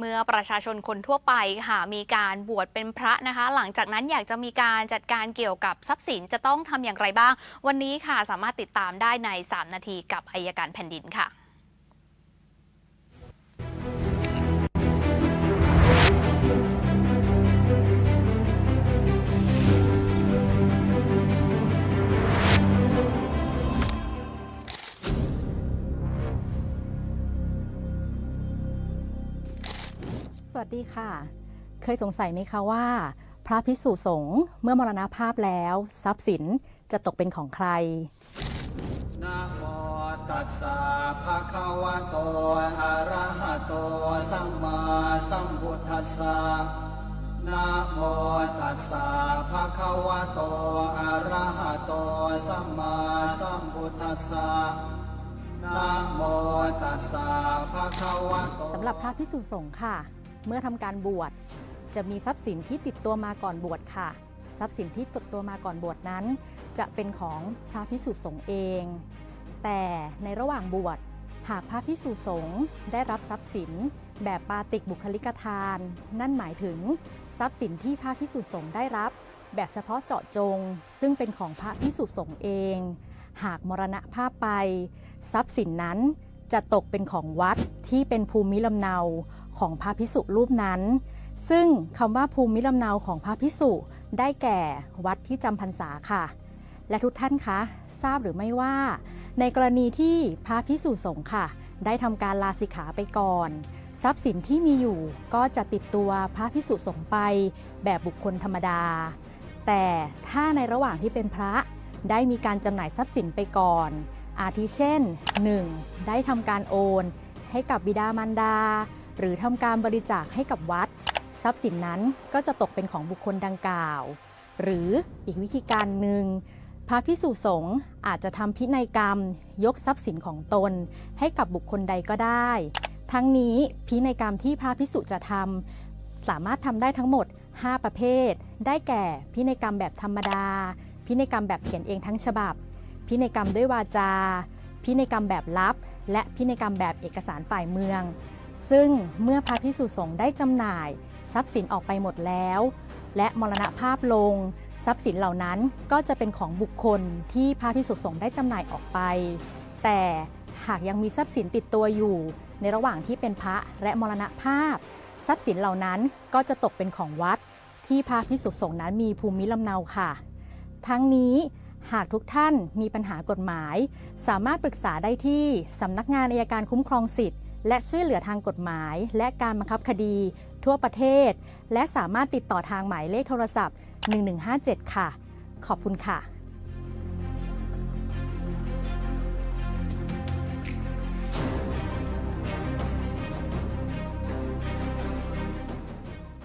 เมื่อประชาชนคนทั่วไปค่ะมีการบวชเป็นพระนะคะ หลังจากนั้นอยากจะมีการจัดการเกี่ยวกับทรัพย์สินจะต้องทำอย่างไรบ้าง วันนี้ค่ะสามารถติดตามได้ใน 3 นาทีกับอายการแผ่นดินค่ะ วัสดีค่ะ เคยสงสัยไหมคะว่า พระพิสุสงฆ์เมื่อมรณภาพแล้ว ทรัพย์สินจะตกเป็นของใครนะโมตัสสะภะคะวะโตอะระหะโตสัมมาสัมพุทธัสสะนะโมตัสสะภะคะวะโตอะระหะโตสัมมาสัมพุทธัสสะนะโมตัสสะภะคะวะโตสำหรับพระพิสุสงฆ์ค่ะ เมื่อทำการบวชจะมีทรัพย์สินที่ติดตัวมาก่อนบวชค่ะ ทรัพย์สินที่ติดตัวมาก่อนบวชนั้น จะเป็นของพระพิสุสงฆ์เอง แต่ในระหว่างบวชหากพระพิสุสงฆ์ได้รับทรัพย์สิน แบบปาติกบุคลิกทาน นั่นหมายถึง ทรัพย์สินที่พระพิสุสงฆ์ได้รับ แบบเฉพาะเจาะจง ซึ่งเป็นของพระพิสุสงฆ์เอง หากมรณภาพไป ทรัพย์สินนั้นจะตกเป็นของวัดที่เป็นภูมิลำเนา ของพระพิสุรูปนั้น ซึ่งคำว่าภูมิลำเนาของพระพิสุได้แก่วัดที่จำพรรษาค่ะ และทุกท่านคะ ทราบหรือไม่ว่า ในกรณีที่พระพิสุสงฆ์ค่ะ ได้ทำการลาสิกขาไปก่อน ทรัพย์สินที่มีอยู่ก็จะติดตัวพระพิสุสงฆ์ไปแบบบุคคลธรรมดา แต่ถ้าในระหว่างที่เป็นพระได้มีการจำหน่ายทรัพย์สินไปก่อน อาทิเช่น 1. ได้ทำการโอนให้กับบิดามารดา หรือทำการบริจาคให้กับวัด ทรัพย์สินนั้นก็จะตกเป็นของบุคคลดังกล่าว หรืออีกวิธีการหนึ่งพระพิสุสงฆ์อาจจะทำพินัยกรรม ยกทรัพย์สินของตน ให้กับบุคคลใดก็ได้ ทั้งนี้พินัยกรรมที่พระพิสุจะทำสามารถทำได้ทั้งหมด 5 ประเภท ได้แก่พินัยกรรมแบบธรรมดา พินัยกรรมแบบเขียนเองทั้งฉบับ พินัยกรรมด้วยวาจา พินัยกรรมแบบลับ และพินัยกรรมแบบเอกสารฝ่ายเมือง ซึ่งเมื่อพระพิสุสงฆ์ได้จำหน่าย ทรัพย์สินออกไปหมดแล้ว และมรณภาพลง ทรัพย์สินเหล่านั้นก็จะเป็นของบุคคลที่พระพิสุสงฆ์ได้จำหน่ายออกไป แต่หากยังมีทรัพย์สินติดตัวอยู่ ในระหว่างที่เป็นพระและมรณภาพ ทรัพย์สินเหล่านั้นก็จะตกเป็นของวัด ที่พระพิสุสงฆ์นั้นมีภูมิลำเนาค่ะ ทั้งนี้หากทุกท่านมีปัญหากฎหมาย สามารถปรึกษาได้ที่สำนักงานอัยการคุ้มครองสิทธิ์ และช่วยเหลือทางกฎหมาย และการบังคับคดี ทั่วประเทศ และสามารถติดต่อทางหมายเลขโทรศัพท์ 1157 ค่ะ ขอบคุณค่ะ